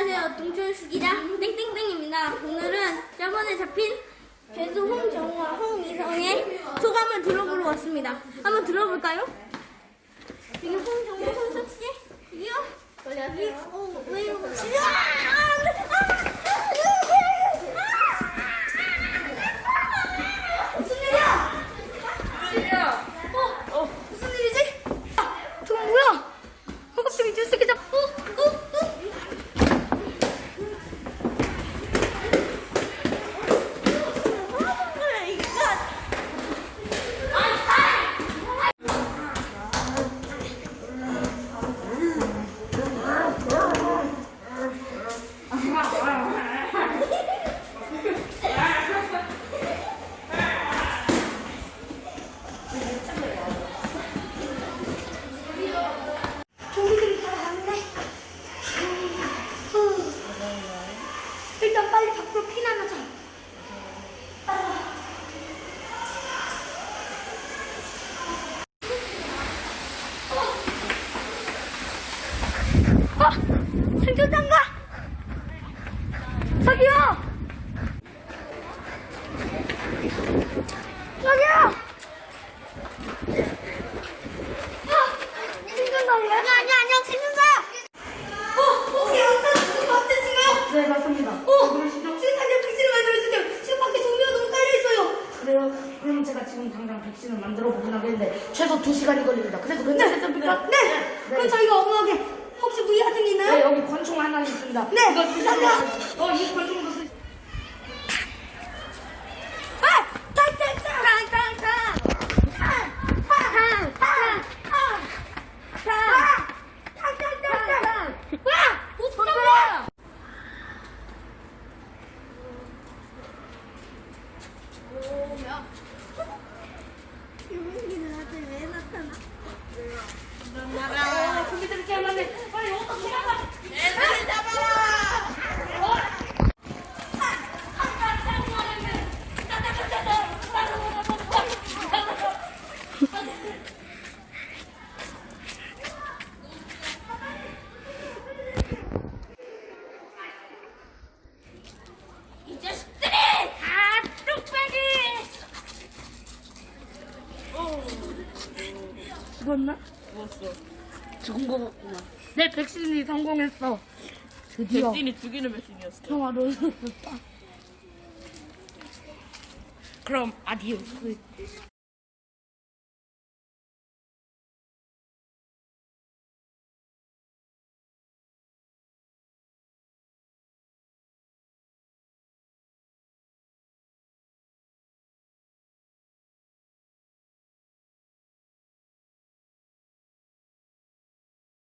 안녕하세요. 동춘수 기자 땡땡땡입니다. 오늘은 저번에 잡힌 죄수 홍정우와 홍미성의 소감을 들어보러 왔습니다. 한번 들어볼까요? 여기 홍정우 홍석씨 여기요? 여기 어, 왜 이거 무 빨리 밖으로 피난하자. 어? 생존자인가? 저기요! 저기요! 생존자예요? 아니, 아니, 아니요, 생존자야! 어, 혹시 영상 누구 어땠신가요? 네, 맞습니다. 어, 지금 당장 백신을 만들어주세요. 지금 밖에 좀비가 너무 깔려있어요. 그럼 제가 지금 당장 백신을 만들어 보긴 하겠는데 최소 2시간이 걸립니다. 그래도 네, 괜찮습니까? 네. 그럼 저희가 어머하게 혹시 같은 게 네, 있나요? 여기 권총 하나 있습니다. 네, 이거 감사합니다. 어, 이 권총도 쓰 아! 탕탕탕! 탕탕탕! 탕탕탕! 탕탕탕! 탕탕탕! 와! 못잡아! 뭐야? 유민이는 나한테 왜 나타나? 어, 준비들 이렇게 하면 빨리 어떻게 하나? 애들 잡아라! 이 자식들이 다 뚝배기! 죽었나? 죽었어. 죽은 거 같구나. 내 백신이 성공했어. 드디어 백진이 죽이는 백신이었어. 평화로운 다 그럼 아디오스.